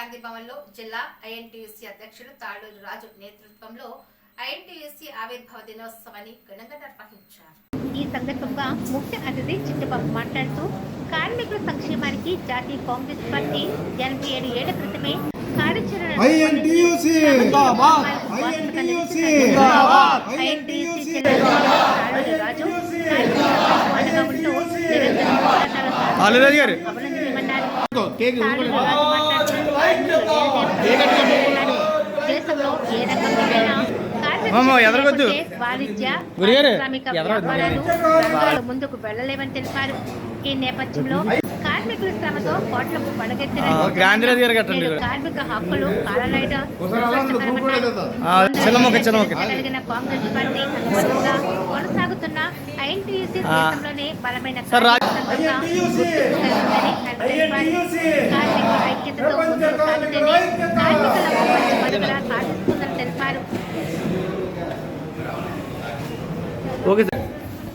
గాంధీ భవన్లో జిల్లా ఐఎన్టీయూసీ అధ్యక్షుడు తాళూరు రాజు నేతృత్వంలో ఐఎన్టీయూసీ ఆవిర్భావ దినోత్సవాన్ని ఘనంగా నిర్వహించారు. ఈ సందర్భంగా ముఖ్య అతిథి చిట్టబాబు మాట్లాడుతూ కార్మికుల సంక్షేమానికి జాతీయ కాంగ్రెస్ పార్టీ ఎనభై ఏడు ఏళ్ళ క్రితమే కార్యాచరణ రాజు. కేక్ దేశంలో ఏ రంగాలు ముందుకు వెళ్ళలేవని తెలిపారు ఈ నేపథ్యంలో కార్మికుల శ్రమతో కోట్లకు పడగెత్తిన ఇక్కడ. కార్మిక హక్కులు. కలిగిన కాంగ్రెస్ పార్టీ కొనసాగుతున్న ఐఎన్టీయూసీ. దేశంలోనే బలమైన తెలిపారు. కార్మికుల సాధిస్తుందని తెలిపారు ఓకే సార్.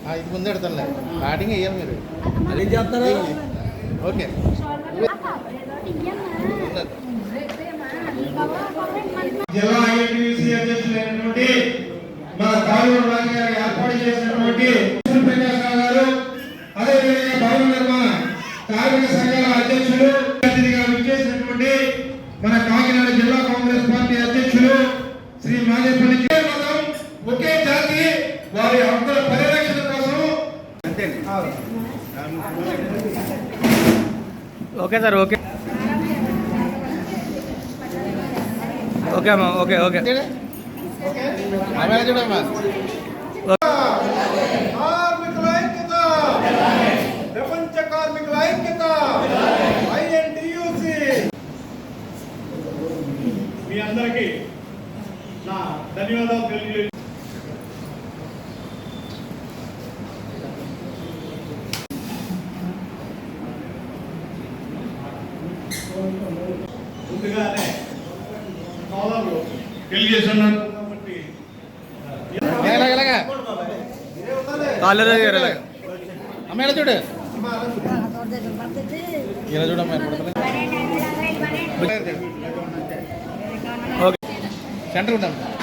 ఆ, ఇది ముందు ఎడతానులే స్టార్టింగ్ వేయాలి మీరు. అది చేస్తారా ఓకే. జిల్లా ఐఎన్టీసీ అధ్యక్షులైనటువంటి మన గారు ఏర్పాటు చేసినటువంటి శ్రీ మాదేపల్లి మతం ఒకే జాతి వారి హక్కుల పరిరక్షణ కోసం. Okay sir okay. ఓకే అమ్మా ఓకే ఓకే. కార్మికుల ఐక్యత. ప్రపంచ కార్మికుల ఐక్యత. ఐఎన్టీయూసీ. మీ అందరికీ ధన్యవాదాలు తెలియజేసి ముందుగానే సోదరులు తెలియజేస్తున్నారు కాబట్టి ఇలాగ ఇలాగా ఆలురాజు గారు ఇలాగ. అమ్మాయి ఇలా చూడు ఇలా చూడమ్మా சென்ட்ரல் கவர்மெண்ட்